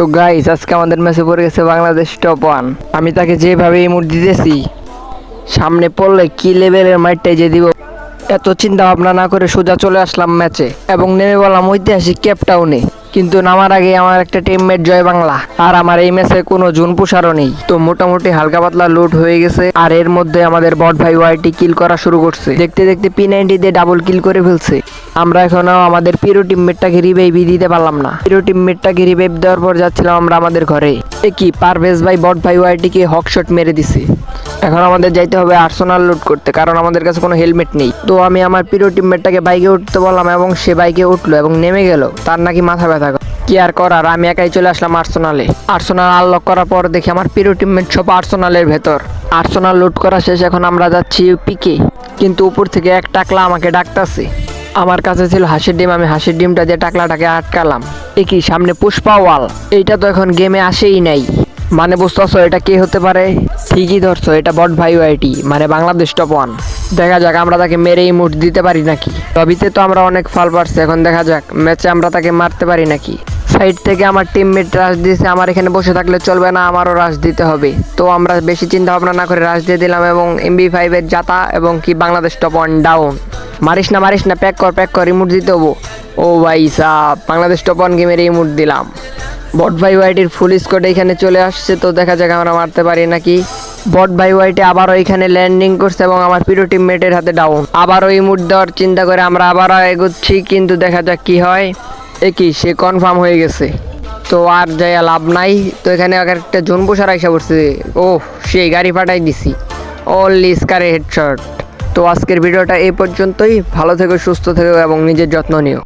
তো গাইস আজকে আমাদের ম্যাচে পড়ে গেছে বাংলাদেশ টপ ওয়ান আমি তাকে যেভাবে ইমোট দিতেছি, সামনে পড়লে কি লেভেলের মাইটটাই যে দিব? এত চিন্তা ভাবনা না করে সোজা চলে আসলাম ম্যাচে এবং নেমে বললাম ঐতিহাসিক ক্যাপটাউনে কিন্তু নামার আগে আমার একটা টিমমেট জয় বাংলা, আর আমার এই ম্যাচে কোনো জুন পুষারও নেই। তো মোটামুটি হালকা পাতলা লুট হয়ে গেছে, আর এর মধ্যে আমাদের বট ভাই ওয়াইটি কিল করা শুরু করছে। দেখতে দেখতে পি নাইনটি দিয়ে ডাবল কিল করে ফেলছে। আমরা এখনও আমাদের পিরো টিমমেটটাকে রিভাইভ দিতে পারলাম না। পিরো টিমমেটটাকে রিভাইভ দেওয়ার পর যাচ্ছিলাম আমরা আমাদের ঘরে। এ কি, পারভেজ ভাই, বট ভাই, ওয়াইটিকে হক শট মেরে দিছে। এখন আমাদের যাইতে হবে আর্সেনাল লুট করতে, কারণ আমাদের কাছে কোনো হেলমেট নেই। তো আমি আমার প্রিয় টিমমেটটাকে বাইকে উঠতে বললাম এবং সে বাইকে উঠল এবং নেমে গেল। তার নাকি মাথা ব্যথা। কি আর করার, আমি একাই চলে আসলাম আর্সেনালে আর্সেনাল আনলক করার পর দেখি আমার প্রিয় টিমমেট সব আর্সেনালের ভেতর। আর্সেনাল লুট করা শেষ, এখন আমরা যাচ্ছি পিকে কিন্তু উপর থেকে এক টাকলা আমাকে ডাকতাছে। আমার কাছে ছিল হাসির ডিম, আমি হাসির ডিমটা দিয়ে টাকলাটাকে আটকালাম। এ কি সামনে পুষ্পা ওয়াল। এইটা তো এখন গেমে আসেই নাই। মানে বুঝতেছো, এটা কে হতে পারে? ঠিকই ধরছো, এটা বট ভাই আইটি মানে বাংলাদেশ টপ ওয়ান দেখা যাক, আমরা তাকে মেরেই মুঠ দিতে পারি নাকি? লবিতে তো আমরা অনেক ফাল পারছি, এখন দেখা যাক ম্যাচে আমরা তাকে মারতে পারি নাকি? সাইড থেকে আমার টিমমেট রাশ দিয়েছে, আমার এখানে বসে থাকলে চলবে না, আমারও রাশ দিতে হবে। তো আমরা বেশি চিন্তা ভাবনা না করে রাশ দিয়ে দিলাম এবং এমবি ফাইভের জাতা এবং কি বাংলাদেশ টপ ওয়ান ডাউন মারিস না মারিস না প্যাক কর প্যাক কর ইমোট দিতে হব। ও ভাই সাহ বাংলাদেশ টপ ওয়ান গেমের ইমোট দিলাম। বট ভাই ওয়াইটির ফুল স্কোয়াড এখানে চলে আসছে, তো দেখা যাক আমরা মারতে পারি নাকি। বট ভাই ওয়াইটি আবারও এখানে ল্যান্ডিং করছে এবং আমার প্রিয় টিমমেটের হাতে ডাউন আবারও এই মুড দেওয়ার চিন্তা করে আমরা আবারও এগোচ্ছি, কিন্তু দেখা যাক কি হয়। এ কি, সে কনফার্ম হয়ে গেছে। তো আর যাই লাভ নাই। তো এখানে একটা জোন পোষার আইসা পড়ছে। ও সেই গাড়ি পাঠাই দিছি। অনলি স্কারে হেডশট তো আজকের ভিডিওটা এই পর্যন্তই। ভালো থেকো সুস্থ থেকো এবং নিজের যত্ন নিও।